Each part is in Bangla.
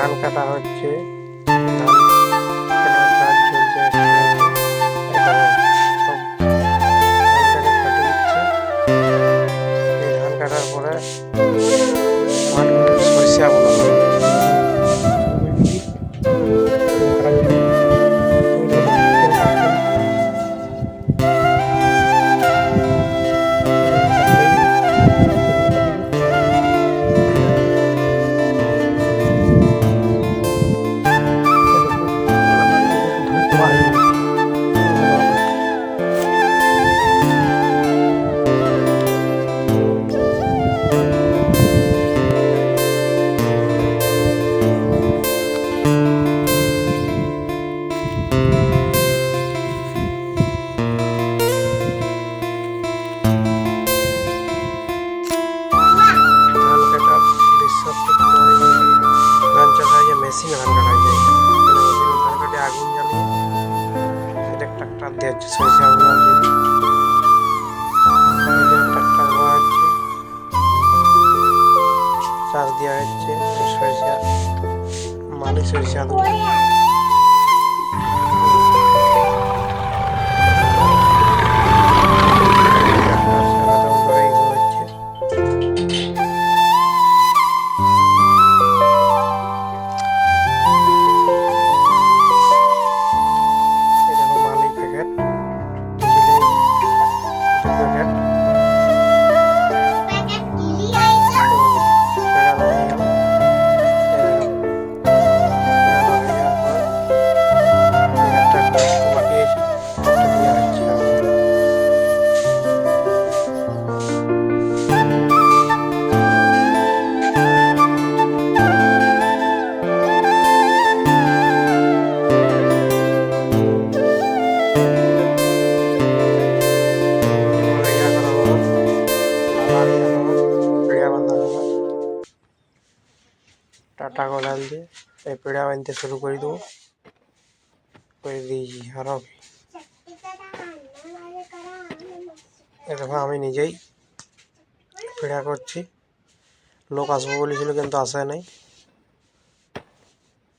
ধান কাটা হচ্ছে। Just এই শুরু করে দেবো। করে দিয়েছি আরও কি এ আমি নিজেই পেড়া করছি। লোক আসব বলেছিল, কিন্তু আসে নাই।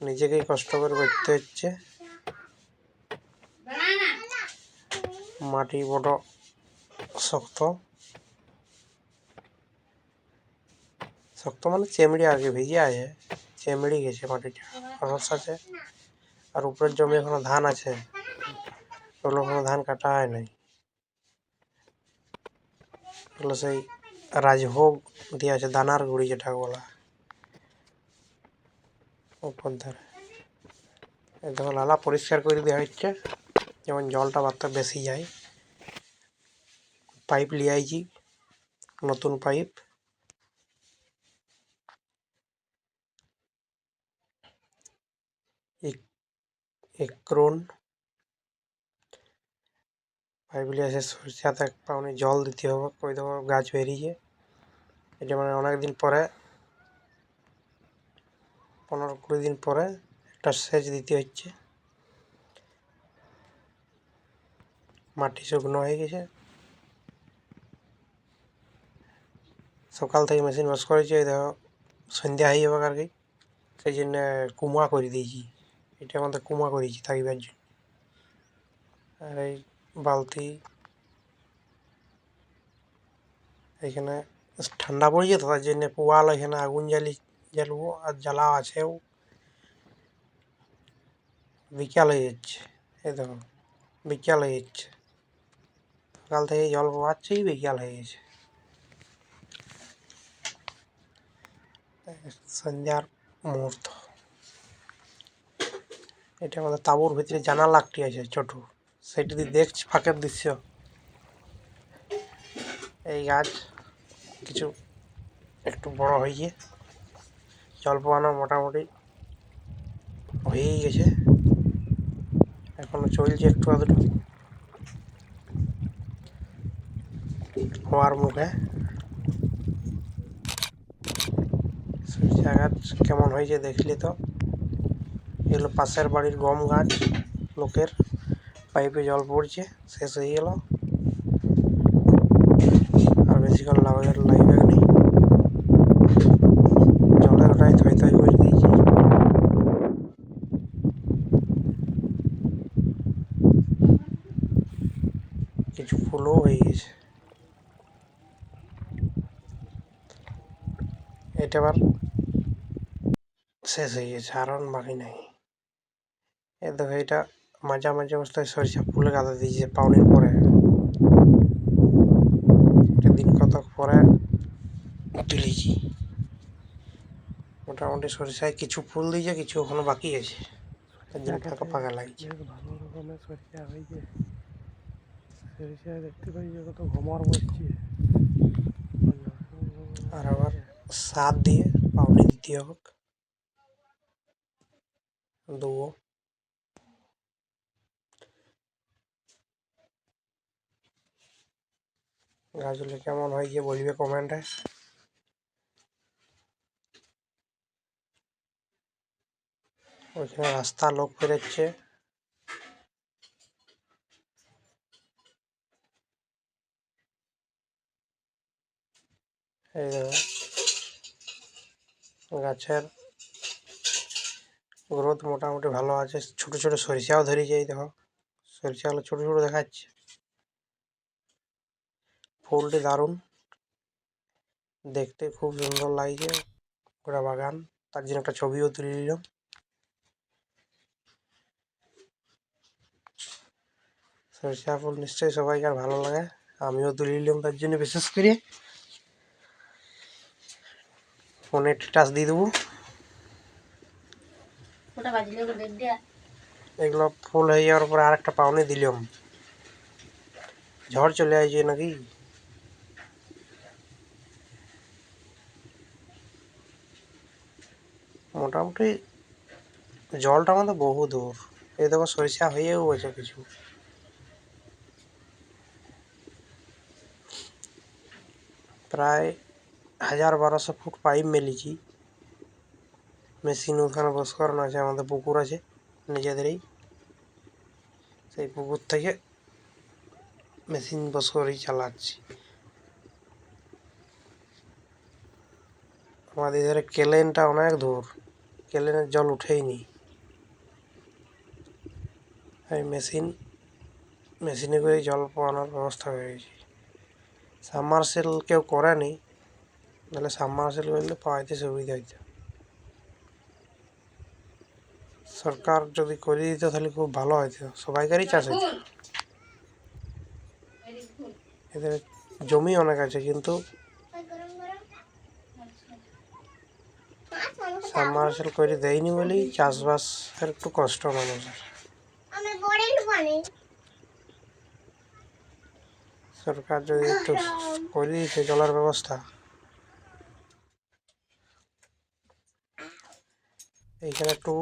নিজেকেই কষ্ট করে করতে হচ্ছে। মাটি বড়, শক্ত। শক্ত মানে চেমড়ি আর কি ভিজে আছে। চেমড়ি গেছে মাটিটা। রস আছে, আর উপরের জমি এখনও ধান আছে। ওগুলো এখনও ধান কাটা হয় নাই। এগুলো সেই রাজভোগ দিয়ে আছে, দানার গুড়ি যেটা বলা উপর ধারে। এই দেখো লালা পরিষ্কার করে দেওয়া হচ্ছে। যেমন জলটা বার্তা বেশি যায়। পাইপ লিয়ে আইছি নতুন পাইপ। একরোন পাইপ লিয়ে এসে সরষাতে এক পাউনি জল দিতে হবে, কই দেবো, গাছ বেরিয়ে। এটা মানে অনেক দিন পরে, পনেরো কুড়ি দিন পরে একটা সেচ দিতে হচ্ছে। মাটি শুকনো হয়ে গেছে। সকাল থেকে মেশিন ওয়াশ করেছি দেখো, সন্ধ্যা হয়ে যাবে আর কি সেই জন্য কুমা করে দিয়েছি। এটা আমাদের কুমা করেছি থাকিবার জন্য। আর এই বালতি, এখানে ঠান্ডা পড়েছে তো, তার জন্য পোয়াল এখানে আগুন জ্বালি, জ্বালবো আর জ্বালা আছেও। বিকাল হয়ে যাচ্ছে, এই দেখো, বিকাল হয়ে যাচ্ছে। সকাল থেকে জল পোয়াচ্ছি বিকাল হয়ে গেছে। সন্ধ্যার মুহূর্ত। এটা আমাদের তাঁবুর ভিতরে জানালা একটি আছে, ছোট। সেটি দিয়ে দেখছি ফাঁকের দৃশ্য এই গাছ কিছু একটু বড় হয়েছে। জল পোয়ানো মোটামুটি হয়েই গেছে। এখনও চলছে একটু আধটু। হওয়ার মুখে। গাছ কেমন হয়েছে দেখলি তো। এগুলো পাশের বাড়ির গম গাছ। লোকের পাইপে জল পড়ছে, শেষ হয়ে গেল। আর বেশিক্ষণ লাভের লাইব্যাগ নেই। জলের ওটাই থই থই করে দিয়েছি। কিছু ফুলও হয়ে গেছে। এটা আবার শেষ হয়ে গেছে, আর বাকি নাই। এ দেখো এটা মাঝে মাঝে অবস্থায় সরিষা ফুলে গাঁদা দিয়েছে পাউনির পরে। দিন কতক পরে তুলেছি। মোটামুটি সরিষায় কিছু ফুল দিয়েছে কিছু এখনও বাকি আছে। তার জন্য ফাঁকা ফাঁকা লাগছে ভালো রকমের সরিষা হয়েছে। সরিষা দেখতে পাই যে কত ঘমর বসছে। আর আবার সার দিয়ে পাউনি দিতে হোক দেবো। গাছগুলো কেমন হয়েছে বলবে কমেন্টে? ওইখানে রাস্তা লোক বেরোচ্ছে। গাছের গ্রোথ মোটামুটি ভালো আছে। ছোট ছোট সরিষাও ধরেছে এই দেখো। সরিষাগুলো ছোট ছোট দেখাচ্ছে। ফুলটি দারুণ। দেখতে খুব সুন্দর লাগছে। গোটা বাগান তার জন্য একটা ছবিও তুলে নিলাম। সরিষা ফুল নিশ্চয়ই সবাইকে আর ভালো লাগে আমিও তুলে নিলাম তার জন্য বিশেষ করে। ফোনে টাচ দিয়ে দেবো। এগুলো ফুল হয়ে যাওয়ার পরে আর একটা পাউনি দিলাম। ঝড় চলে আসছে নাকি? মোটামুটি জলটা আমাদের বহু দূর। এই দেখো সরিষা হয়েও গেছে কিছু। প্রায় হাজার বারোশো ফুট পাইপ মেলেছি। মেশিন ওখানে বস করানো আছে, আমাদের পুকুর আছে নিজেদেরই সেই পুকুর থেকে মেশিন বস করেই চালাচ্ছি। আমাদের এধারে কেলেনটা অনেক দূর। কেলেনের জল উঠেইনি। এই মেশিন, মেশিনে করে জল পাওয়ানোর ব্যবস্থা হয়ে গেছে। সাবমার্সেল কেউ করেনি, নাহলে সাবমার্সেল করলে পাওয়াইতে সুবিধা হইতো। সরকার যদি করে দিত তাহলে খুব ভালো হতো সবাইকারই চাষ হতো এদের জমি অনেক আছে, কিন্তু সাবমার্সেল করে দেয়নি বলেই চাষবাসের একটু কষ্ট মানুষের। সরকার যদি একটু করে দিতে জলের ব্যবস্থা। এইখানে একটু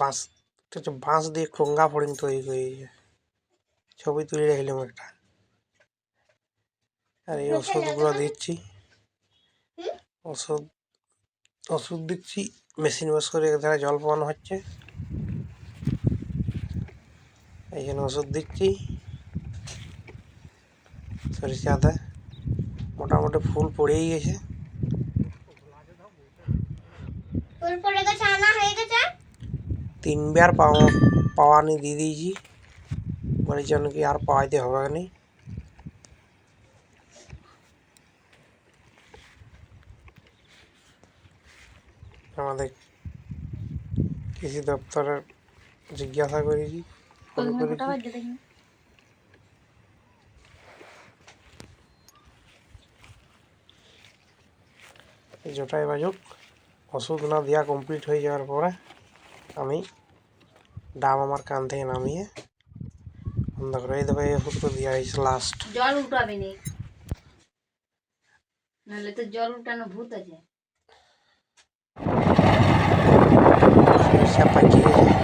বাঁশ একটু বাঁশ দিয়ে ঠোঙ্গা ফড়িং তৈরি করেছে ছবি তুলে রাখলাম একটা। আর এই ওষুধগুলো দিচ্ছি। ওষুধ ওষুধ দিচ্ছি মেশিন বস করে এখানে জল পাওয়ানো হচ্ছে। এই জন্য ওষুধ দিচ্ছি। সরিষাতে মোটামুটি ফুল পড়েই গেছে। তিনবার পাওয়া পাওয়ানি দিয়ে দিয়েছি। যেন কি আর পাওয়াইতে হবে না। আমাদের কৃষি দপ্তরের জিজ্ঞাসা করেছি ফোন করেছি। বাজে বাজুক ওষুধ না দেওয়া কমপ্লিট হয়ে যাওয়ার পরে আমি ডাব আমার কান থেকে নামিয়ে বন্ধ করে এই দেখো এই ওষুধটা দেওয়া হয়েছে লাস্ট জল উঠাবে নি। নাহলে তো জল উঠানো ভূত আছে। やっぱり。綺麗